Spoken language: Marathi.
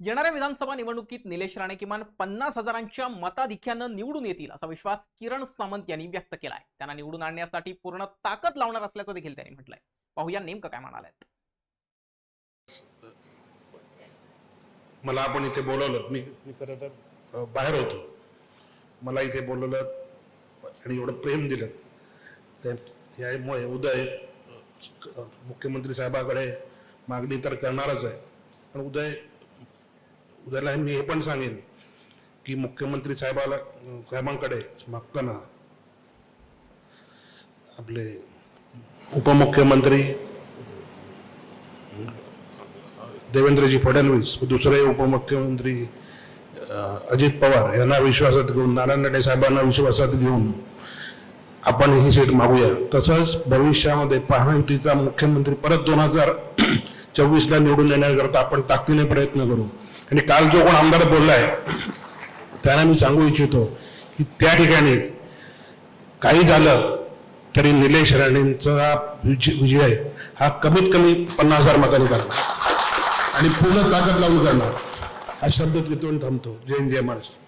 येणाऱ्या विधानसभा निवडणुकीत निलेश राणे किमान पन्नास हजारांच्या मताधिक्यानं निवडून येतील असा विश्वास किरण सामंत यांनी व्यक्त केलाय. त्यांना निवडून आणण्यासाठी पूर्ण ताकद लावणार असल्याचं देखील त्यांनी म्हटलंय. पाहूया नेमकं काय म्हणालेत मला आपण इथे बोलवलं मी मी खरं तर बाहेर होतो. मला इथे बोलवलं आणि एवढं प्रेम दिलं. ते यामुळे उदय मुख्यमंत्री साहेबाकडे मागणी तर करणारच आहे. पण उदय उद्याला मी हे पण सांगेन की मुख्यमंत्री साहेबाला साहेबांकडे मागताना आपले उपमुख्यमंत्री देवेंद्रजी फडणवीस व दुसरे उपमुख्यमंत्री अजित पवार यांना विश्वासात घेऊन नारायण राणे साहेबांना विश्वासात घेऊन आपण ही सीट मागूया. तसंच भविष्यामध्ये महायुतीचा मुख्यमंत्री परत दोन हजार चोवीसला निवडून येण्याकरता आपण ताकदीने प्रयत्न करू. आणि काल जो कोण आमदार बोललाय त्यांना मी सांगू इच्छितो की त्या ठिकाणी काही झालं तरी निलेश राणेंचा विजय हा कमीत कमी पन्नास हजार मतांनी करणार. आणि पूर्ण ताकद लावून करणार. हा शब्द तिथून थांबतो. जय जय महाराष्ट्र.